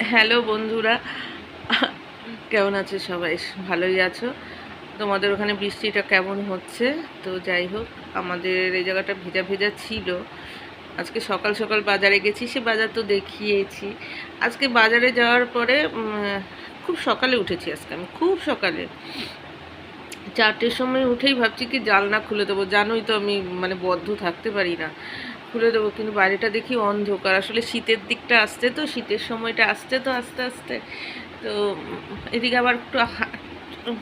Hello বন্ধুরা। কেমন আছো সবাই? ভালোই আছো? তোমাদের ওখানে বৃষ্টিটা কেমন হচ্ছে? তো যাই হোক, আমাদের এই জায়গাটা ভেজা ভেজা ছিল। আজকে সকাল সকাল বাজারে গেছি, সে বাজার তো দেখিয়েছি। আজকে বাজারে যাওয়ার পরে খুব সকালে উঠেছি আজকে আমি, খুব সকালে। চারটের সময় উঠেই ভাবছি কি জালনা খুলে দেবো। জানোই তো আমি মানে বদ্ধ থাকতে পারি না। খুলে দেবো, কিন্তু বাইরেটা দেখি অন্ধকার। আসলে শীতের দিকটা আসছে তো, শীতের সময়টা আসছে তো আস্তে আস্তে। তো এদিকে আবার একটু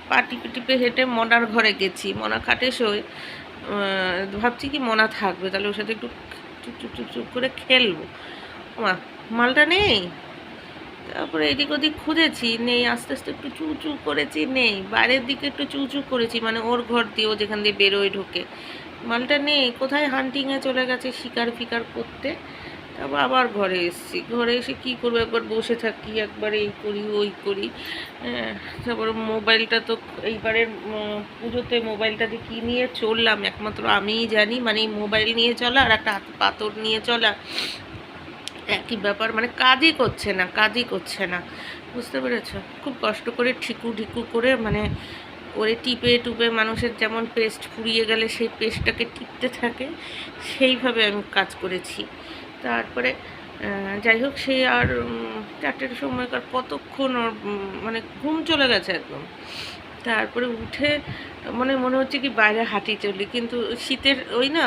পা টিপে টিপে হেঁটে মনার ঘরে গেছি। মনা খাটে শোয়। ভাবছি কি মনা থাকবে, তাহলে ওর সাথে একটু চুপ চুপ চুপ করে খেলব। মা, মালটা নেই? তারপরে এদিক ওদিক খুঁজেছি, নেই, আস্তে আস্তে একটু চু চু করেছি, নেই। বাইরের দিকে একটু চু চু করেছি মানে ওর ঘর দিয়ে ও যেখান দিয়ে বেরোয় ঢোকে। মালটা নেই কোথায় হান্টিংয়ে চলে গেছে শিকার ফিকার করতে তারপর আবার ঘরে এসেছি। ঘরে এসে কী করব? একবার বসে থাকি একবার এই করি ওই করি। হ্যাঁ, তারপরে মোবাইলটা তো এইবারের পুজোতে মোবাইলটা যে কী নিয়ে চললাম একমাত্র আমিই জানি। মানে মোবাইল নিয়ে চলা আর একটা পাথর নিয়ে চলা একই ব্যাপার। মানে কাজই করছে না কাজই করছে না। বুঝতে পেরেছ? খুব কষ্ট করে ঠিকু ঠিকু করে মানে ওরে টিপে টুপে মানুষের যেমন পেস্ট ফুরিয়ে গেলে সেই পেস্টটাকে টিপতে থাকে, সেইভাবে আমি কাজ করেছি। তারপরে যাই হোক, সে আর চারটের সময়কার কতক্ষণ ওর মানে ঘুম চলে গেছে একদম। তারপরে উঠে মানে মনে হচ্ছে কি বাইরে হাঁটি চলি, কিন্তু শীতের ওই না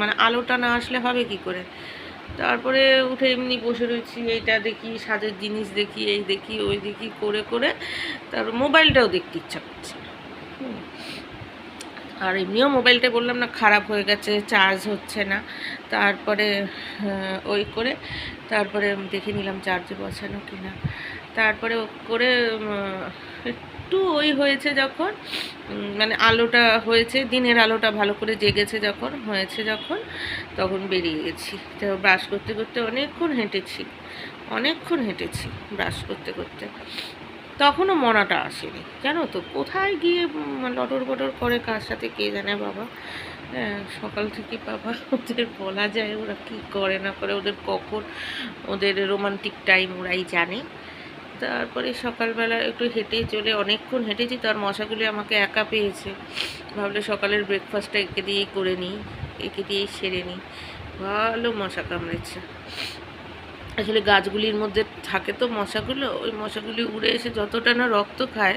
মানে আলোটা না আসলে হবে কি করে? তারপরে উঠে এমনি বসে রয়েছি, এইটা দেখি, সাজের জিনিস দেখি, এই দেখি, ওই দেখি, করে করে তারপর মোবাইলটাও দেখতে ইচ্ছা করছে। আর এমনিও মোবাইলটা বললাম না, খারাপ হয়ে গেছে চার্জ হচ্ছে না। তারপরে ওই করে, তারপরে দেখে নিলাম চার্জে বসানো কিনা। তারপরে করে একটু ওই হয়েছে যখন মানে আলোটা হয়েছে দিনের আলোটা ভালো করে জেগেছে যখন হয়েছে যখন তখন বেরিয়ে গেছি। তো ব্রাশ করতে করতে অনেকক্ষণ হেঁটেছি অনেকক্ষণ হেঁটেছি ব্রাশ করতে করতে। তখনও মনাটা আসেনি। জানো তো? কোথায় গিয়ে লটর বটর করে কার সাথে কে জানে বাবা? হ্যাঁ, সকাল থেকে বাবা ওদের বলা যায় ওরা কি করে না করে ওদের কখন ওদের রোমান্টিক টাইম ওরাই জানে। তারপরে সকালবেলা একটু হেঁটে চলে অনেকক্ষণ হেঁটেছি, তার মশাগুলি আমাকে একা পেয়েছে। ভাবলে সকালের ব্রেকফাস্টটা একে দিয়েই করে নিই, একে দিয়েই সেরে নিই। ভালো মশা কামড়েছে। আসলে গাছগুলির মধ্যে থাকে তো মশাগুলো, ওই মশাগুলি উড়ে এসে যতটা না রক্ত খায়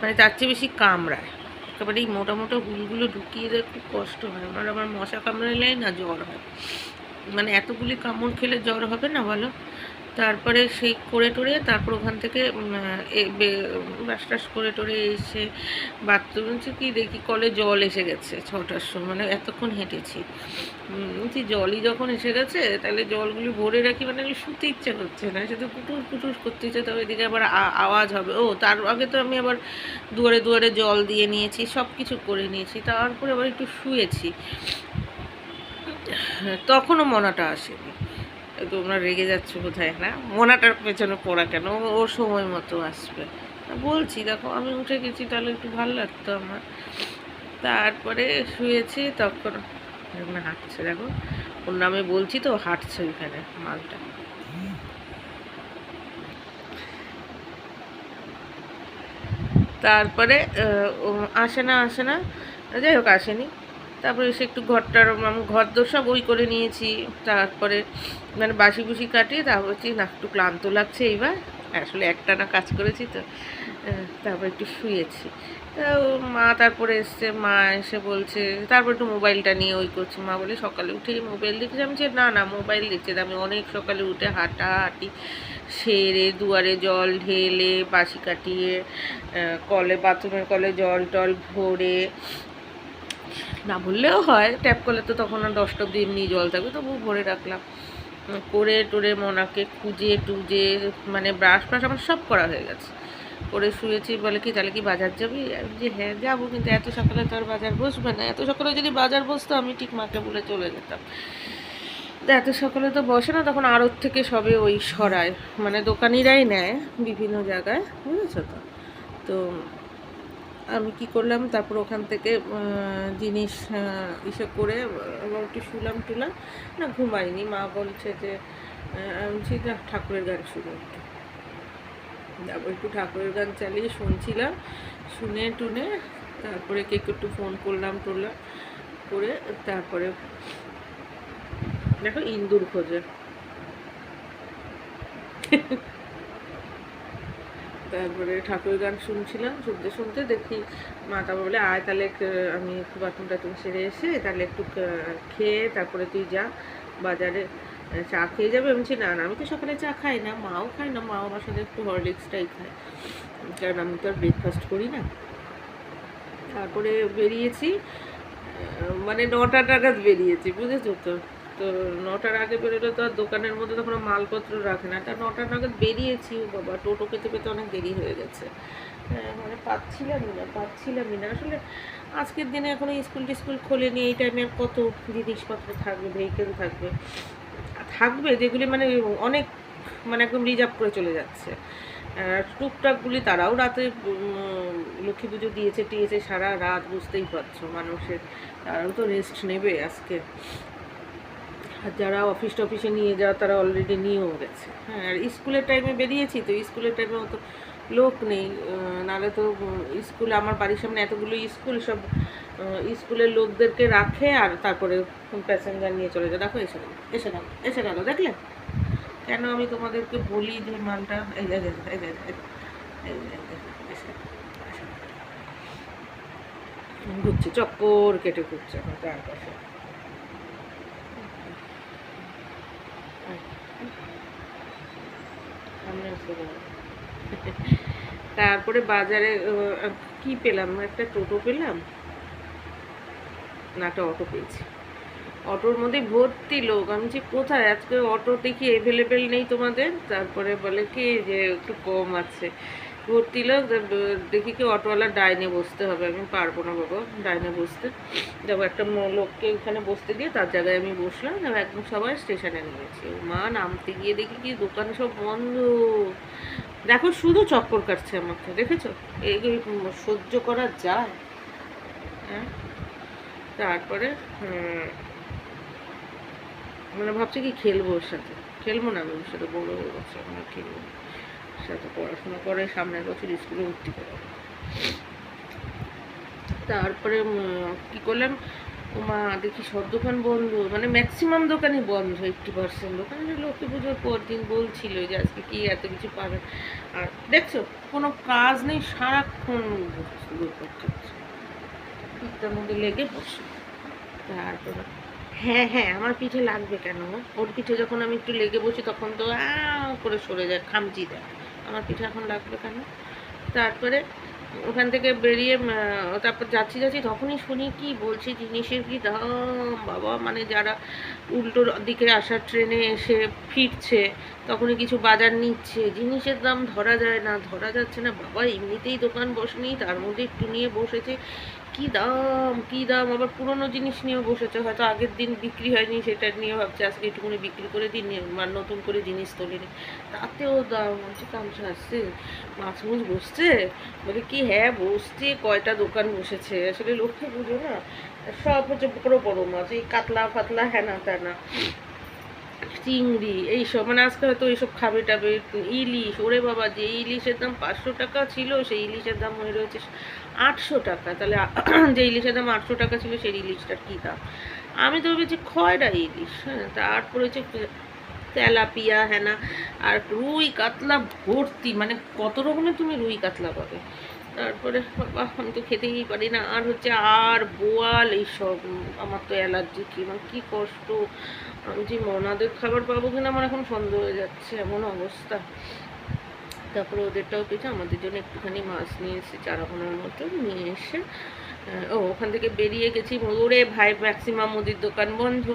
মানে তার চেয়ে বেশি কামড়ায়। একেবারে এই মোটা মোটা হুলগুলো ঢুকিয়ে দেয়, খুব কষ্ট হয়। আমার আমার মশা কামড়ালেই না জ্বর হয়। মানে এতগুলি কামড় খেলে জ্বর হবে না বলো? তারপরে সেই করে টোরে তারপর ওখান থেকে ব্রাশ টাশ করে টোরে এসে বাথরুম হচ্ছে কি দেখি কলে জল এসে গেছে ছটার সময় মানে এতক্ষণ হেঁটেছি। বলছি জলই যখন এসে গেছে, তাহলে জলগুলি ভরে রাখি মানে আমি শুতে ইচ্ছে করছে না, শুধু কুটুর কুটুর করতে ইচ্ছে, তবে এদিকে আবার আওয়াজ হবে। ও, তার আগে তো আমি আবার দুয়ারে দুয়ারে জল দিয়ে নিয়েছি সব কিছু করে নিয়েছি, তারপরে আবার একটু শুয়েছি। তখনও মনাটা আসেনি। তোমরা রেগে যাচ্ছ বোধহয়, না? মোনাটার পেছনে পড়া কেন? ও সময় মতো আসবে। বলছি, দেখো, আমি উঠে গেছি, তাহলে একটু ভালো লাগতো আমার। তারপরে শুয়েছি, তখন এরকম হাঁটছে, দেখো। ওর নামে বলছি তো, হাঁটছে ওইখানে, মালটা। তারপরে আসে না আসে না, যাই হোক, আসেনি। তারপরে এসে একটু ঘরটার ঘর দোর সব ওই করে নিয়েছি। তারপরে মানে বাসি বুসি কাটিয়ে তারপর হচ্ছে না, একটু ক্লান্ত লাগছে এইবার। আসলে একটানা কাজ করেছি তো তারপর একটু শুয়েছি। তা মা তারপরে এসছে, মা এসে বলছে, তারপর একটু মোবাইলটা নিয়ে ওই করছে। মা বলে, সকালে উঠে মোবাইল দেখছি। আমি যে না না, মোবাইল দেখছে আমি অনেক সকালে উঠে হাঁটাহাঁটি, সেরে, দুয়ারে জল ঢেলে বাসি কাটিয়ে কলে, বাথরুমের কলে জল টল ভরে না বললেও হয় ট্যাপ কলে তো তখন আর দশটা অব্দি এমনি জল থাকবে, তবু ভরে রাখলাম। করে টোরে মোনাকে খুঁজে টুজে মানে ব্রাশ ফ্রাশ আমার সব করা হয়ে গেছে। করে শুয়েছি, বলে কি, তাহলে কি বাজার যাবি? যে হ্যাঁ যাব, কিন্তু এত সকালে তো আর বাজার বসবে না। এত সকালে যদি বাজার বসতো, আমি ঠিক মাকে বলে চলে যেতাম। এত সকালে তো বসে না, তখন আড়ত থেকে সবে ওই সরায় মানে দোকানিরাই নেয় বিভিন্ন জায়গায়, বুঝেছ তো? তো আমি কি করলাম, তারপর ওখান থেকে জিনিস ইসে করে একটু শুলাম টুলাম, না ঘুমাইনি। মা বলছে যে আমি না ঠাকুরের গান শুনে একটু। তারপর একটু ঠাকুরের গান চালিয়ে শুনছিলাম, শুনে টুনে তারপরে কে একটু ফোন করলাম টুরলাম করে তারপরে দেখো ইন্দুর খোঁজে। তারপরে ঠাকুরের গান শুনছিলাম, শুনতে শুনতে দেখি মা তারপর বলে, আয় তাহলে আমি একটু বাথরুম টাথরুম সেরে এসে তাহলে একটু খেয়ে তারপরে তুই যা বাজারে চা খেয়ে যাবে? আমি বলছি, না না, আমি তো সকালে চা খাই না, মাও খাই না, মাও আমার সাথে একটু হরলিক্সটাই খায়, কারণ আমি তো আর ব্রেকফাস্ট করি না। তারপরে বেরিয়েছি মানে নটা নাগাদ বেরিয়েছি, বুঝেছ তো? তো নটার আগে বেরোলে তো আর দোকানের মধ্যে তখন মালপত্র রাখে না। তা নটার নাগাদ বেরিয়েছি বাবা টোটো পেতে পেতে অনেক দেরি হয়ে গেছে। হ্যাঁ, মানে পাচ্ছিলামই না পাচ্ছিলামই না। আসলে আজকের দিনে এখনও স্কুল টিস্কুল খোলেনি এই টাইমে আর কত জিনিসপত্র থাকবে ভেহিকেল থাকবে। থাকবে যেগুলি মানে অনেক মানে একদম রিজার্ভ করে চলে যাচ্ছে। টুকটাকগুলি তারাও রাতে লক্ষ্মী পুজো দিয়েছে টিয়েছে সারা রাত বুঝতেই পারছ। মানুষের তারাও তো রেস্ট নেবে আজকে। আর যারা অফিস টফিসে নিয়ে যাওয়া তারা অলরেডি নিয়েও গেছে। হ্যাঁ আর স্কুলের টাইমে বেরিয়েছি তো স্কুলের টাইমে অত লোক নেই। নাহলে তো স্কুল আমার বাড়ির সামনে এতগুলো স্কুল সব স্কুলের লোকদেরকে রাখে আর তারপরে প্যাসেঞ্জার নিয়ে চলে যায়। দেখো, এসে গেল এসে গেল এসে গেল, দেখলে? কেন আমি তোমাদেরকে বলি যে মালটা, এই। ঘুরছে, চক্কর কেটে ঘুরছে আমার চার পাশে সামনে আসতে পারো। তারপরে বাজারে কি পেলাম? একটা টোটো পেলাম। না, একটা অটো পেয়েছি। অটোর মধ্যে ভর্তি লোক। আমি যে কোথায়? আজকে অটো দেখি অ্যাভেলেবেল নেই তোমাদের? তারপরে বলে কি যে একটু কম আছে। ভর্তি লোক, দেখি কি অটোওয়ালা ডাইনে বসতে হবে, আমি পারব না বাবা, ডাইনে বসতে। যাব একটা লোককে ওখানে বসতে দিয়ে তার জায়গায় আমি বসলাম এবার একদম সবাই স্টেশনে নিয়েছি মা, নামতে গিয়ে দেখি কি দোকান সব বন্ধ। দেখো, শুধু চক্কর কাটছে আমাকে দেখেছ? এই সহ্য করা যায়। হ্যাঁ? তারপরে মানে ভাবছি কি খেলব ওর সাথে। খেলব না আমি, ওর সাথে বড় হয়ে গেছে আমি আর খেলব না। সাথে পড়াশোনা করে, সামনের বছর স্কুলে ভর্তি করব তারপরে কি করলাম মা দেখি সব দোকান বন্ধ। মানে ম্যাক্সিমাম দোকানই বন্ধ এইটটি পার্সেন্ট দোকান। লক্ষ্মী পুজোর পর দিন বলছিল যে আজকে কি এত কিছু পাবে? আর দেখছ, কোনো কাজ নেই, সারাক্ষণ পিঠটার মধ্যে লেগে বসে। তারপরে হ্যাঁ হ্যাঁ আমার পিঠে লাগবে কেন ওর পিঠে যখন আমি একটু লেগে বসি, তখন তো আ, করে সরে যায়, খামচি দেয়। আমার পিঠে এখন লাগবে কেন? তারপরে ওখান থেকে বেরিয়ে তারপর যাচ্ছি যাচ্ছি, তখনই শুনি কি বলছি জিনিসের কি দাম, বাবা মানে যারা উল্টোর দিকে আসার ট্রেনে এসে ফিরছে, তখনই কিছু বাজার নিচ্ছে। জিনিসের দাম ধরা যায় না, ধরা যাচ্ছে না। বাবা, এমনিতেই দোকান বসেনি, তার মধ্যে একটু নিয়ে বসেছে। কি দাম কি দাম? আবার পুরনো জিনিস নিয়েও বসেছে। হয়তো আগের দিন বিক্রি হয়নি, সেটা নিয়ে ভাবছে, আজকে একটুখানি বিক্রি করে দিন আর নতুন করে জিনিস তোলেনি। তাতেও দাম, বলছে কামসা আসছে মাছ মুছ বসছে? বলে, কি হ্যাঁ বসছে, কয়টা দোকান বসেছে? আসলে লক্ষ্মী পুজো না। সব হচ্ছে বড় বড় মাছ, এই কাতলা ফাতলা হ্যানা ত্যানা চিংড়ি, এইসব মানে আজকে হয়তো এইসব খাবে টাবে ইলিশ। ওরে বাবা, যে ইলিশের দাম পাঁচশো টাকা ছিল, সেই ইলিশের দাম হয়ে রয়েছে আটশো টাকা। তাহলে যে ইলিশের দাম আটশো টাকা ছিল, সেই ইলিশটার কী দাম? আমি তো ভেবেছি খয়রা ইলিশ হ্যাঁ তারপরে হচ্ছে তেলাপিয়া হ্যাঁ না? আর রুই কাতলা ভর্তি মানে কত রকমের তুমি রুই কাতলা পাবে? তারপরে, বাবা, আমি তো খেতেই পারি না। আর হচ্ছে আর বোয়াল, এইসব, আমার তো অ্যালার্জি, কি মানে কী কষ্ট। যে মনাদের খাবার পাবো কিনা আমার এখন সন্দেহ হয়ে যাচ্ছে, এমন অবস্থা। তারপরে ওদেরটাও পেয়েছে আমাদের জন্য একটুখানি মাছ নিয়ে এসে চারাপোনার মতো নিয়ে এসে ও ওখান থেকে বেরিয়ে গেছি। ওরে ভাই ম্যাক্সিমাম মুদির দোকান বন্ধ।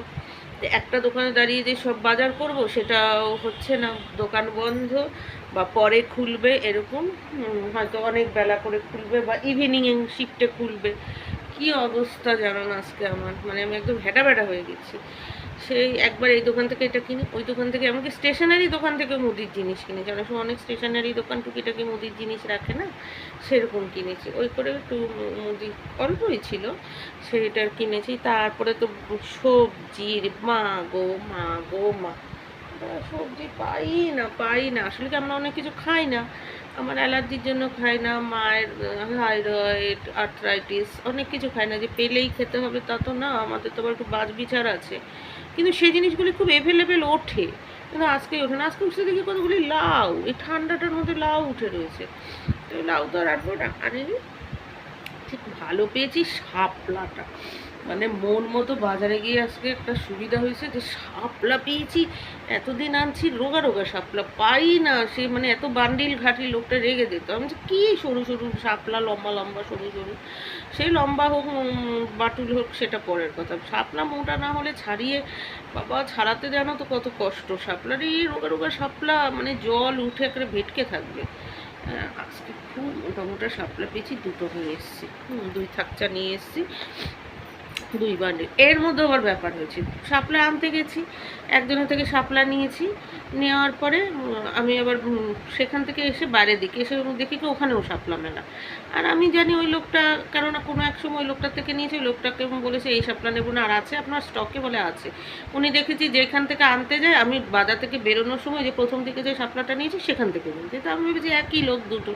একটা দোকানে দাঁড়িয়ে যে সব বাজার করব, সেটাও হচ্ছে না। দোকান বন্ধ বা পরে খুলবে এরকম হয়তো অনেক বেলা করে খুলবে বা ইভিনিং শিফটে খুলবে। কি অবস্থা জানো না আজকে আমার? মানে আমি একদম ভেটা ভেটা হয়ে গেছি। সেই একবার এই দোকান থেকে এটা কিনি, ওই দোকান থেকে এমনকি স্টেশনারি দোকান থেকে মুদির জিনিস কিনেছি। অনেক সময় অনেক স্টেশনারি দোকান টুকিটাকি মুদির জিনিস রাখে না, সেরকম কিনেছি। ওই করে একটু মুদি, অল্পই ছিল সেটার কিনেছি। তারপরে তো সবজির, মা গো মা গো, মা সবজি পাই না পাই না। আসলে কি আমরা অনেক কিছু খাই না? আমার অ্যালার্জির জন্য খাই না, মায়ের থাইরয়েড, আর্থ্রাইটিস, অনেক কিছু খাই না। যে পেলেই খেতে হবে তা তো না, আমাদের তো আবার একটু বাজ বিচার আছে। কিন্তু সেই জিনিসগুলি খুব এভেলেবেল ওঠে। কিন্তু আজকে ওঠে না। আজকে উঠছে দেখি কতগুলি লাউ। এই ঠান্ডাটার মধ্যে লাউ উঠে রয়েছে। তো লাউ তো আর আটবো না আনিনি। ঠিক ভালো পেয়েছি, শাপলাটা। মানে মন মতো বাজারে গিয়ে আজকে একটা সুবিধা হয়েছে যে শাপলা পেয়েছি এতদিন আনছি রোগা রোগা শাপলা পাই না। সে মানে এত বান্ডিল ঘাটি লোকটা রেগে দিত আমি বলছি, কী সরু সরু শাপলা লম্বা লম্বা সরু সরু? সেই লম্বা হোক বাটুল হোক সেটা পরের কথা। শাপলা মোটা না হলে ছাড়িয়ে বাবা ছাড়াতে জানো তো কত কষ্ট। শাপলার এই রোগা রোগা শাপলা মানে জল উঠে একটা ভেটকে থাকবে। আজকে খুব মোটা মোটা পেয়েছি দুটো নিয়ে এসেছি। দুই থাকচা নিয়ে এসেছি। দুই বান্ডিল এর মধ্যে আবার ব্যাপার হয়েছে। শাপলা আনতে গেছি, একজনের থেকে শাপলা নিয়েছি। নেওয়ার পরে আমি আবার সেখান থেকে এসে বাইরে দিকে এসে দেখি কি ওখানেও শাপলা মেলা। আর আমি জানি ওই লোকটা, কেননা কোনো এক সময় ওই লোকটার থেকে নিয়েছি, ওই লোকটাকে বলেছে, এই শাপলা নেব না। আর আছে, আপনার স্টকে বলে আছে। উনি দেখেছি যেখান থেকে আনতে যায়, আমি বাজার থেকে বেরোনোর সময় যে প্রথম থেকে যে শাপলাটা নিয়েছি, সেখান থেকে নিয়েছি। তো আমি ভেবেছি একই লোক দুটো।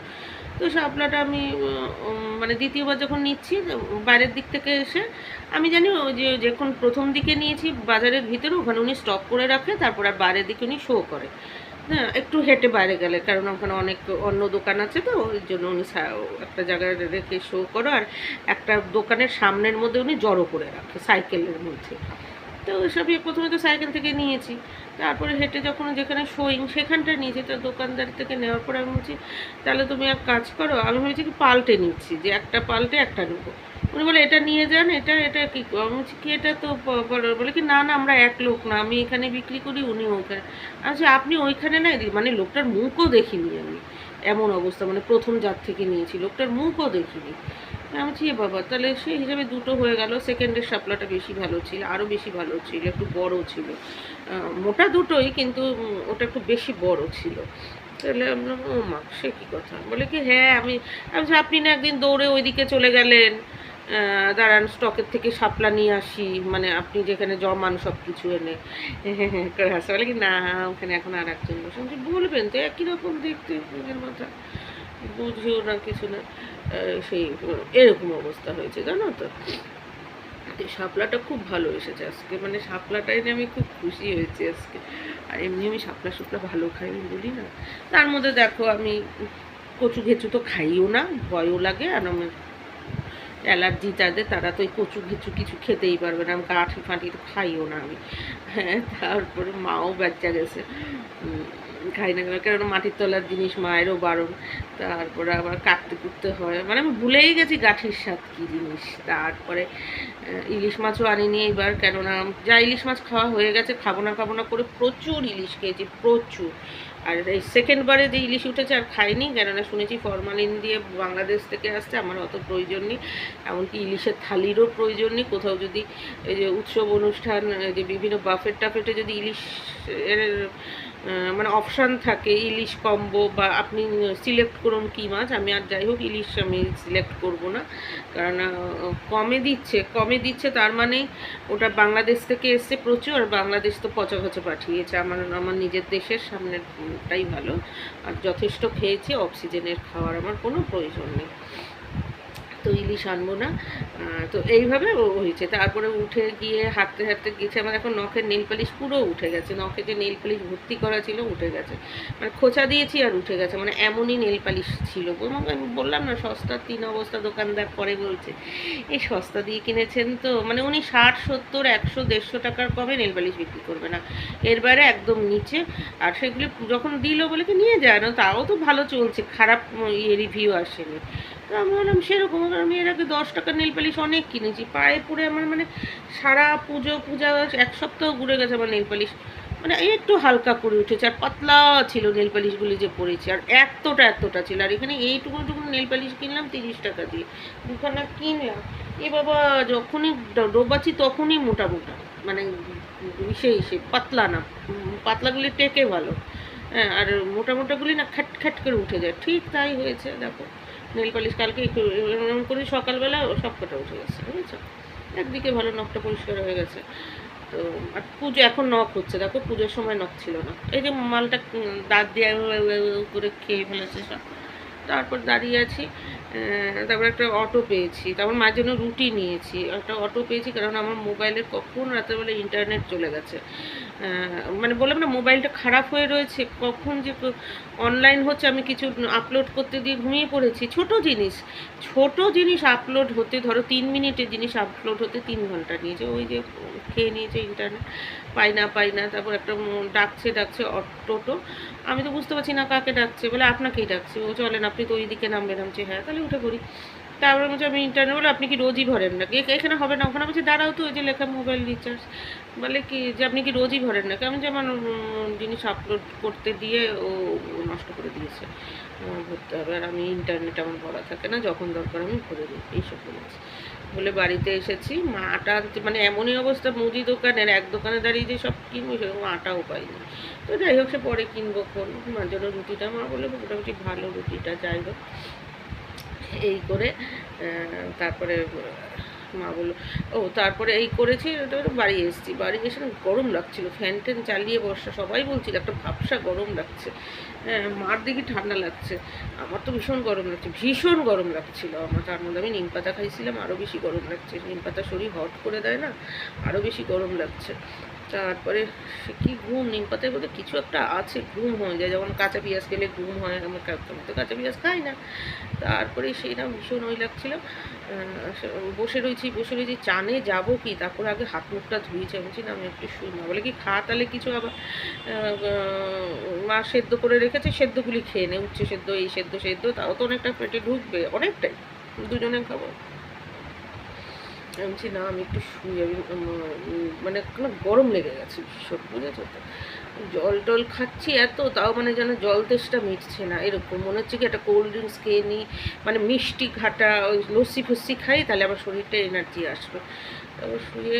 তো শাপলাটা আমি মানে দ্বিতীয়বার যখন নিচ্ছি বাইরের দিক থেকে এসে, আমি জানি যে যখন প্রথম দিকে নিয়েছি বাজারের ভিতরে, ওখানে উনি স্টক করে রাখে, তারপর আর বাইরের দিকে উনি শো করে। হ্যাঁ একটু হেঁটে বাইরে গেলে, কারণ ওখানে অনেক অন্য দোকান আছে তো, ওই জন্য উনি একটা জায়গায় রেখে শো করো, আর একটা দোকানের সামনের মধ্যে উনি জড়ো করে রাখে, সাইকেলের মধ্যে। তো ওইসবই প্রথমে তো সাইকেল থেকে নিয়েছি। তারপরে হেঁটে যখন যেখানে শোয়িং সেখানটা নিয়েছি, তো দোকানদার থেকে নেওয়ার পরে আমি বলছি, তাহলে তুমি এক কাজ করো, আমি ভেবেছি কি পাল্টে নিচ্ছি, যে একটা পাল্টে একটা নেব। উনি বলে, এটা নিয়ে যান, এটা এটা কি আমি বলছি, কি এটা তো বলে- কি, না না, আমরা এক লোক না, আমি এখানে বিক্রি করি উনি ওখানে। আচ্ছা আপনি ওইখানে নাই মানে লোকটার মুখও দেখিনি আমি। এমন অবস্থা মানে প্রথম জাত থেকে নিয়েছি, লোকটার মুখও দেখিনি। আমি বলছি এ বাবা তাহলে সেই হিসাবে দুটো হয়ে গেল। সেকেন্ডের শাপলাটা বেশি ভালো ছিল আরও বেশি ভালো ছিল একটু বড় ছিল। মোটা দুটোই কিন্তু ওটা একটু বেশি বড় ছিল। তাহলে আমি বললাম, ও মা সে কী কথা? বলে কি হ্যাঁ আমি আমি আপনি না একদিন দৌড়ে ওইদিকে চলে গেলেন। দাঁড়ান স্টকের থেকে সাপলা নিয়ে আসি। মানে আপনি যেখানে জমান সব কিছু এনে। করে হাসে বলে কি না ওখানে এখন আর একজন বসে বলবেন তো একই রকম দেখতে মাথা। বুঝিও না কিছু না। সেই এরকম অবস্থা হয়েছে, জানো তো? শাপলাটা খুব ভালো এসেছে আজকে মানে শাপলাটাই নিয়ে আমি খুব খুশি হয়েছি আজকে। আর এমনি আমি শাপলা শুপলা ভালো খাই, আমি বলি না। তার মধ্যে দেখো, আমি কচু ঘেঁচু তো খাইও না, ভয়ও লাগে, আর আমার অ্যালার্জি যাদের, তারা তো ওই কচু ঘিচু কিছু খেতেই পারবে না, আমি গাঁঠি ফাঁটি খাইও না আমি। হ্যাঁ তারপরে মাও বাচ্চা গেছে। খাই না কেন? মাটির তলার জিনিস মায়েরও বারণ। তারপরে আবার কাটতে কুটতে হয়। মানে আমি ভুলেই গেছি গাঠির স্বাদ কী জিনিস। তারপরে ইলিশ মাছও আনিনি এবার কেননা যা ইলিশ মাছ খাওয়া হয়ে গেছে, খাব না খাব না করে প্রচুর ইলিশ খেয়েছি, প্রচুর। আর এই সেকেন্ডবারে যে ইলিশ উঠেছে আর খাইনি, কেননা শুনেছি ফরমালিন দিয়ে বাংলাদেশ থেকে আসছে, আমার অত প্রয়োজন নেই। এমনকি ইলিশের থালিরও প্রয়োজন নেই। কোথাও যদি এই যে উৎসব অনুষ্ঠান যে বিভিন্ন বাফেট টাফেটে যদি ইলিশ মানে অপশান থাকে ইলিশ কম্বো বা আপনি সিলেক্ট করুন কী মাছ। আমি আর যাই হোক, ইলিশ আমি সিলেক্ট করব না। কারণ কমে দিচ্ছে কমে দিচ্ছে, তার মানে ওটা বাংলাদেশ থেকে এসছে প্রচুর, আর বাংলাদেশ তো পচা পচা পাঠিয়েছে। আমার আমার নিজের দেশের সামনেরটাই ভালো। আর যথেষ্ট খেয়েছি অক্সিজেনের খাওয়ার আমার কোনো প্রয়োজন নেই। তো ইলিশ আনব না। তো এইভাবে ও হয়েছে। তারপরে উঠে গিয়ে হাঁটতে হাঁটতে গেছে আমার এখন নখের নেল পালিশ পুরো উঠে গেছে। নখে যে নেল পালিশ ভর্তি করা ছিল উঠে গেছে। মানে খোঁচা দিয়েছি আর উঠে গেছে। মানে এমনই নেল পালিশ ছিল। আমি বললাম না, সস্তার তিন অবস্থা দোকানদার পরে বলছে। এই সস্তা দিয়ে কিনেছেন তো? মানে উনি ষাট, সত্তর, একশো, দেড়শো টাকার কমে নেল পালিশ বিক্রি করবে না। এর বাইরে একদম নিচে। আর সেগুলি যখন দিল বলে কি নিয়ে যায় না? তাও তো ভালো চলছে। খারাপ ইয়ে রিভিউ আসেনি। আমি বললাম, সেরকম আমি এর আগে দশ টাকার নেল পালিশ অনেক কিনেছি। পায়ে পরে আমার মানে সারা পুজো, পূজা, এক সপ্তাহ ঘুরে গেছে আমার নেল পালিশ মানে একটু হালকা করে উঠেছে, আর পাতলা ছিল নেল পালিশগুলি যে পড়েছে আর এতটা এতটা ছিল। আর এখানে এইটুকু টুকু নেল পালিশ কিনলাম, তিরিশ টাকা দিয়ে। দুখানা কিনলাম। এ বাবা, যখনই ডোবাচ্ছি তখনই মোটা মোটা মানে সেই সে পাতলা না, পাতলাগুলি টেকে ভালো। হ্যাঁ আর মোটা মোটাগুলি না খ্যাট খ্যাট করে উঠে যায়। ঠিক তাই হয়েছে, দেখো। নেল পালিশ কালকে একটু এরকম করে সকালবেলা সব কটা উঠে গেছে, বুঝেছ? একদিকে ভালো নখটা পরিষ্কার হয়ে গেছে। তো, আর পুজো এখন নখ হচ্ছে, দেখো পুজোর সময় নখ ছিল না। এই যে মালটা দাঁত দিয়ে করে খেয়ে ফেলেছে সব। তারপর দাঁড়িয়ে আছি। তারপর একটা অটো পেয়েছি। তারপর মায়ের জন্য রুটি নিয়েছি। একটা অটো পেয়েছি কারণ আমার মোবাইলে কখন রাতেরবেলা ইন্টারনেট চলে গেছে। মানে বললাম না মোবাইলটা খারাপ হয়ে রয়েছে, কখন যে অনলাইন হচ্ছে, আমি কিছু আপলোড করতে দিয়ে ঘুমিয়ে পড়েছি। ছোট জিনিস ছোট জিনিস আপলোড হতে, ধরো তিন মিনিটের জিনিস আপলোড হতে তিন ঘণ্টা নিয়েছে। ওই যে খেয়ে নিয়েছে ইন্টারনেট পাই না পাই না। তারপর একটা ডাকছে ডাকছে টোটো আমি তো বুঝতে পারছি না কাকে ডাকছে। বলে আপনাকেই ডাকছে। ও চলেন আপনি তো ওই দিকে নামবেন বলছি, হ্যাঁ তাহলে উঠে পড়ি। তারপরে বলছে আমি ইন্টারনেট বলে আপনি কি রোজই ভরেন নাকি? এখানে হবে না ওখানে বলছে দাঁড়াও তো ওই যে লেখা মোবাইল রিচার্জ বলে কি যে আপনি কি রোজই ভরেন নাকি? আমি আমার জিনিস আপলোড করতে দিয়ে ও নষ্ট করে দিয়েছে। ভরতে হবে। আর আমি ইন্টারনেট আমার ভরা থাকে না যখন দরকার আমি ভরে দিই। এইসব বলেছি। বলে বাড়িতে এসেছি। মা আটা মানে এমনই অবস্থা, মুদি দোকানের, এক দোকানে দাঁড়িয়ে যে সব কিনবো, সেরকম আটাও পাইনি। তো যাই হোক, সে পরে কিনবো কোন মার জন্য রুটিটা মা বলে মোটামুটি ভালো রুটিটা, যাই হোক। এই করে তারপরে মা বলল, ও, তারপরে এই করেছি ওটা বাড়ি এসেছি। বাড়ি এসে গরম লাগছিল, ফ্যান ট্যান চালিয়ে বর্ষা সবাই বলছিল, একটা ভাবসা গরম লাগছে। হ্যাঁ মার দেখি ঠান্ডা লাগছে, আমার তো ভীষণ গরম লাগছে, ভীষণ গরম লাগছিল আমার, তার মধ্যে আমি নিম পাতা খাইছিলাম আরও বেশি গরম লাগছে, নিম পাতা শরীর হট করে দেয় না আরও বেশি গরম লাগছে। তারপরে সে কি ঘুম? নিম পাতায় বোধহয় কিছু একটা আছে, ঘুম হয়ে যায়। যেমন কাঁচা পেঁয়াজ খেলে ঘুম হয়, আমার তো কাঁচা পেঁয়াজ খাই না। তারপরে সেইটা ভীষণ ওই লাগছিল বসে রয়েছি বসে রয়েছি চানে যাব কি? তারপরে আগে হাত মুখটা ধুয়েছি। বলছি, না, আমি একটু শুই। না বলে কি, খা, তাহলে কিছু আবার মা সেদ্ধ করে রেখেছে, সেদ্ধগুলি খেয়ে নে, উচ্ছে সেদ্ধ, এই সেদ্ধ সেদ্ধ, তাও তো অনেকটা পেটে ঢুকবে, অনেকটাই। দুজনে খাব। আমি বলছি না আমি একটু উম, মানে কোনো গরম লেগে গেছে ভীষণ বুঝেছ তো? জল টল খাচ্ছি এত তাও মানে যেন জল তেষ্টা মিটছে না এরকম মনে হচ্ছে কি একটা কোল্ড ড্রিঙ্কস খেয়ে নিই মানে মিষ্টি ঘাটা ওই লস্যি ফস্যি খাই তাহলে আমার শরীরটা এনার্জি আসবে। তারপর শুয়ে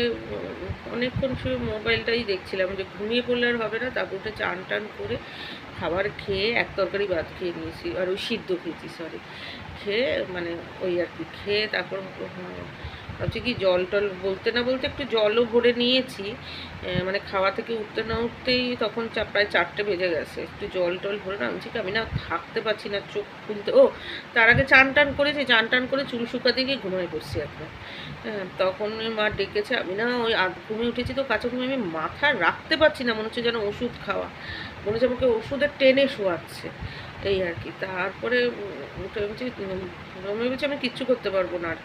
অনেকক্ষণ শুয়ে মোবাইলটাই দেখছিলাম যে ঘুমিয়ে পড়লে আর হবে না তারপর ওটা চান টান করে খাবার খেয়ে এক তরকারি ভাত খেয়ে নিয়েছি আর ওই সিদ্ধ খেয়েছি সরি খেয়ে মানে ওই আর কি খেয়ে তারপর ভাবছি কি জল টল, বলতে না বলতে একটু জলও ভরে নিয়েছি। মানে খাওয়া থেকে উঠতে না উঠতেই তখন চা- প্রায় চারটে বেজে গেছে। একটু জল টল ভরে না, ভাবছি আমি না থাকতে পারছি না, চোখ খুলতে। ও, তার আগে চান টান করেছি, চান টান করে চুল শুকাতে গিয়ে ঘুমায় পড়ছি একবার তখন মা ডেকেছে, আমি না ওই আধ ঘুমিয়ে উঠেছি তো, কাছে ঘুমিয়ে আমি মাথা রাখতে পারছি না, মনে হচ্ছে যেন ওষুধ খাওয়া। মনে হচ্ছে আমাকে ওষুধের টেনে শোয়াচ্ছে, এই আর কি। তারপরে উঠে বলছি উম, আমি আমি কিচ্ছু করতে পারব না আর।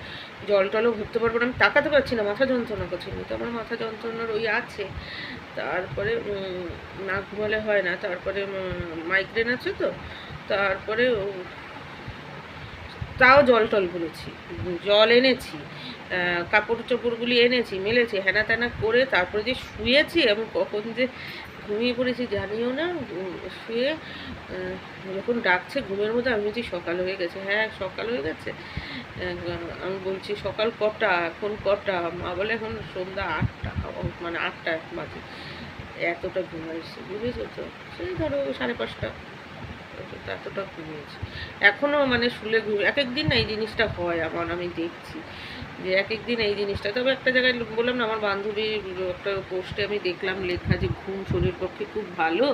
জল টলও ভরতে পারব না আমি তাকাতে পারছি না মাথা যন্ত্রণা করছে। তো আমার মাথা যন্ত্রণার ওই আছে। তারপরে না ঘুমালে হয় না তারপরে মাইগ্রেন আছে তো তারপরে তাও জল টল ভরেছি জল এনেছি কাপড় চোপড়গুলি এনেছি মেলেছি হেনা ত্যানা করে তারপরে যে শুয়েছি এবং কখন যে ঘুমিয়ে পড়েছি, জানিও না। শুয়ে যখন ডাকছে ঘুমের মধ্যে, আমি বলছি সকাল হয়ে গেছে। হ্যাঁ সকাল হয়ে গেছে। আমি বলছি, সকাল কটা? এখন কটা? মা বলে এখন সন্ধ্যা আটটা। মানে আটটা এক বাজে। এতটা ঘুমাইছি, বুঝেছ তো? সেই ধরো সাড়ে পাঁচটা। এতটা ঘুমিয়েছি। এখনও মানে শুলে ঘুম এক একদিন না এই জিনিসটা হয়, আমার, আমি দেখছি। যে এক একদিন এই জিনিসটা। তবে একটা জায়গায় বললাম না, আমার বান্ধবীর একটা পোস্টে আমি দেখলাম লেখা যে ঘুম শরীর পক্ষে খুব ভালো।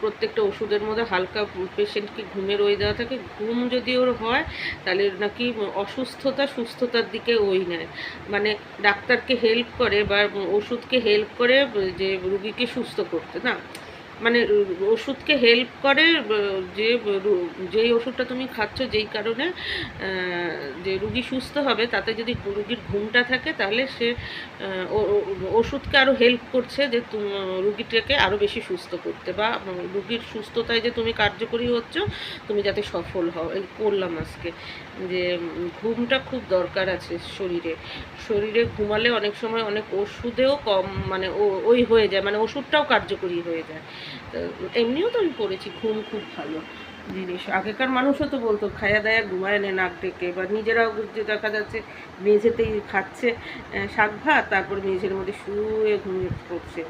প্রত্যেকটা ওষুধের মধ্যে হালকা পেশেন্টকে ঘুমের ওই দেওয়া থাকে। ঘুম যদি ওর হয়, তাহলে নাকি অসুস্থতা সুস্থতার দিকে ওই নেয়। মানে ডাক্তারকে হেল্প করে বা ওষুধকে হেল্প করে যে রুগীকে সুস্থ করতে, না? মানে ওষুধকে হেল্প করে, যে, যেই ওষুধটা তুমি খাচ্ছ যেই কারণে যে রুগী সুস্থ হবে, তাতে যদি রুগীর ঘুমটা থাকে, তাহলে সে ওষুধকে আরও হেল্প করছে যে রুগীটাকে আরও বেশি সুস্থ করতে বা রুগীর সুস্থতায় যে তুমি কার্যকরী হচ্ছ, তুমি যাতে সফল হও। এই করলাম আজকে যে, ঘুমটা খুব দরকার আছে শরীরে। শরীরে ঘুমালে অনেক সময় অনেক ওষুধেও কম মানে ওই হয়ে যায় মানে ওষুধটাও কার্যকরী হয়ে যায়। তো এমনিও তো আমি পড়েছি, ঘুম খুব ভালো জিনিস। আগেকার মানুষও তো বলতো, খায়া দায়া ঘুমায় নে নাক ডেকে। বা নিজেরাও যে দেখা যাচ্ছে মেঝেতেই খাচ্ছে শাক ভাত, তারপর মেঝের মধ্যে শুয়ে ঘুমিয়ে পড়ছে।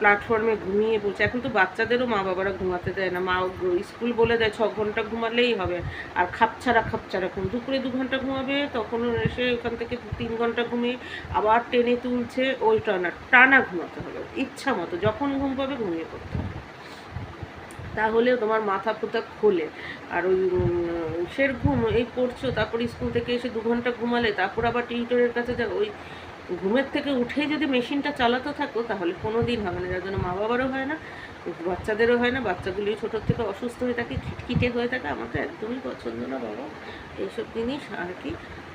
প্ল্যাটফর্মে ঘুমিয়ে পড়ছে। এখন তো বাচ্চাদেরও মা বাবারা ঘুমাতে দেয় না। মা স্কুল বলে দেয়, ছ ঘণ্টা ঘুমালেই হবে। আর খাপছাড়া খাপছাড়া। ঘুম দুপুরে দু ঘণ্টা ঘুমাবে? তখন এসে ওখান থেকে তিন ঘণ্টা ঘুমিয়ে আবার টেনে তুলছে, ওই টানা টানা ঘুমাতে হবে। ইচ্ছা মতো, যখন ঘুম পাবে ঘুমিয়ে পড়তে হবে। তাহলে তোমার মাথা ফুথা খোলে। আর ওই সের ঘুম, এই পড়ছো, তারপর স্কুল থেকে এসে দু ঘণ্টা ঘুমালে, তারপর আবার টিউটরের কাছে যাও ওই ঘুমের থেকে উঠেই যদি মেশিনটা চালাতে থাকো, তাহলে কোনো দিন হবে না। যার জন্য মা বাবারও হয় না, বাচ্চাদেরও হয় না। বাচ্চাগুলি ছোটোর থেকে অসুস্থ হয়ে থাকে, খিটখিটে হয়ে থাকে। আমাকে একদমই পছন্দ না, বাবা। এইসব জিনিস আর কি।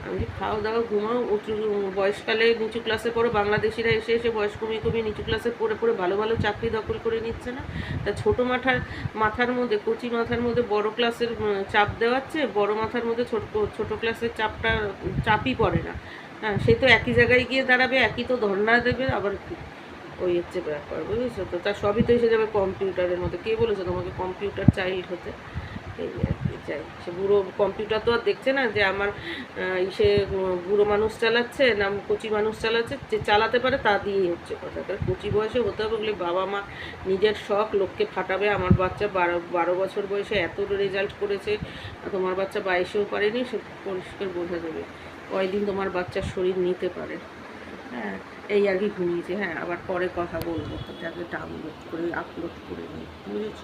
আমি খাওয়া দাওয়া ঘুমাও, উঁচু, বয়সকালে নিচু ক্লাসে পড়ো, বাংলাদেশিরা এসে এসে বয়স কমিয়ে কমিয়ে নিচু ক্লাসে পড়ে পড়ে ভালো ভালো চাকরি দখল করে নিচ্ছে না। তা ছোটো মাথার মাথার মধ্যে, কচি মাথার মধ্যে বড় ক্লাসের চাপ দেওয়াচ্ছে, বড় মাথার মধ্যে ছোট ছোট ক্লাসের চাপটা, চাপই পড়ে না। হ্যাঁ সে তো একই জায়গায় গিয়ে দাঁড়াবে, একই তো ধর্ণা দেবে, আবার কি? ওই হচ্ছে ব্যাপার, বুঝেছ? তো তার সবই তো এসে যাবে কম্পিউটারের মধ্যে। কে বলেছে তোমাকে কম্পিউটার চাইল্ড হতে? এই আর চাই সে বুড়ো কম্পিউটার তো আর দেখছে না যে আমার আহ, সে বুড়ো মানুষ চালাচ্ছে না কচি মানুষ চালাচ্ছে যে চালাতে পারে তা দিয়েই হচ্ছে কথা। তার কচি বয়সে হতে হবে বলে বাবা মা নিজের শখ লোককে ফাটাবে আমার বাচ্চা বারো বারো বছর বয়সে এত রেজাল্ট করেছে তোমার বাচ্চা বাইশেও পারেনি সে পরিষ্কার বোঝা যাবে। কয়দিন তোমার বাচ্চার শরীর নিতে পারে। হ্যাঁ এই আর কি ঘুমিয়েছে। হ্যাঁ আবার পরে কথা বলব যাতে ডাউনলোড করে আপলোড করে নিই। বুঝেছ?